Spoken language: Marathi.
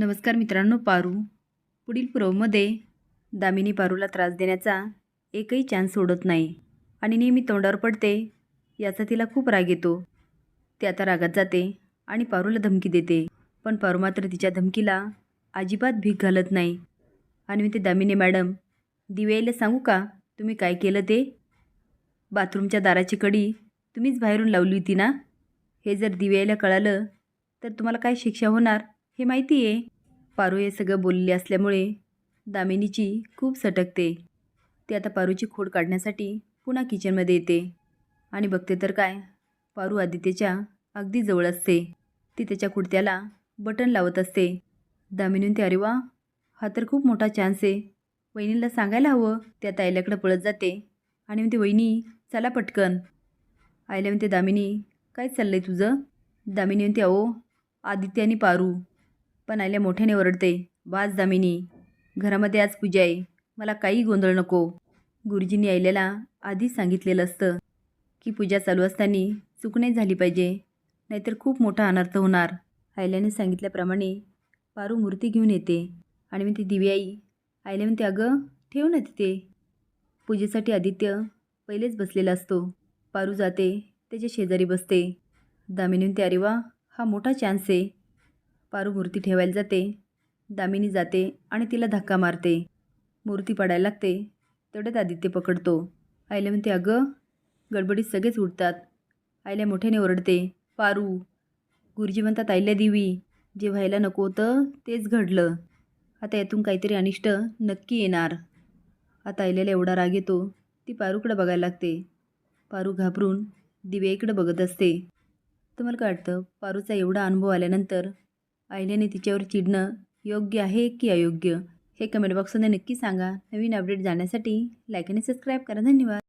नमस्कार मित्रांनो पारू. पुढील पुरवमध्ये दामिनी पारूला त्रास देण्याचा एकही चान्स सोडत नाही आणि नेहमी तोंडावर पडते याचा तिला खूप राग येतो. ती आता रागात जाते आणि पारूला धमकी देते. पण पारू मात्र तिच्या धमकीला अजिबात भीक घालत नाही. आणि मी ते दामिनी मॅडम दिव्याईला सांगू का? तुम्ही काय केलं ते? बाथरूमच्या दाराची कडी तुम्हीच बाहेरून लावली होती ना? हे जर दिव्याईला कळालं तर तुम्हाला काय शिक्षा होणार? हे माहिती आहे पारू हे सगळं बोलले असल्यामुळे दामिनीची खूप सटकते. ती आता पारूची खोड काढण्यासाठी पुन्हा किचनमध्ये येते. आणि बघते तर काय पारू आदित्यच्या अगदी जवळ असते. ती त्याच्या कुडत्याला बटन लावत असते. दामिनी ते अरे वा हा तर खूप मोठा चान्स आहे. वहिनीला सांगायला हवं ते आता आईल्याकडं पळत जाते. आणि म्हणते वहिनी चला पटकन. आईला म्हणते दामिनी काय चाललं आहे तुझं? दामिनी म्हणते अहो आदित्य आणि पारू. पण आईला मोठ्याने ओरडते बाज दामिनी. घरामध्ये आज पूजा आहे मला काही गोंधळ नको. गुरुजींनी आईल्याला आधीच सांगितलेलं असतं की पूजा चालू असताना चूक नाही झाली पाहिजे नाहीतर खूप मोठा अनर्थ होणार. आईल्याने सांगितल्याप्रमाणे पारू मूर्ती घेऊन येते. आणि मी ती दिव्याई आईला म्हणते अगं ठेव ना तिथे. पूजेसाठी आदित्य पहिलेच बसलेला असतो. पारू जाते त्याच्या शेजारी बसते. दामिनी म्हणते अरे वा हा मोठा चान्स आहे. पारू मूर्ती ठेवायला जाते. दामिनी जाते आणि तिला धक्का मारते. मूर्ती पडायला लागते. तेवढ्यात आदित्य पकडतो. आईला म्हणते अगं गडबडीत सगळेच उठतात आईला मोठ्याने ओरडते. पारू गुरुजी म्हणतात आईला दिवी. जे व्हायला नको होतं तेच घडलं. आता यातून काहीतरी अनिष्ट नक्की येणार. आता आईल्याला एवढा राग येतो ती पारूकडे बघायला लागते. पारू घाबरून दिव्याईकडे बघत असते. तुम्हाला काय वाटतं? पारूचा एवढा अनुभव आल्यानंतर आईल्याने तिच्यावर चिडणं योग्य आहे की अयोग्य? हे कमेंट बॉक्समध्ये नक्की सांगा. नवीन अपडेट जाण्यासाठी लाईक आणि सबस्क्राईब करा. धन्यवाद.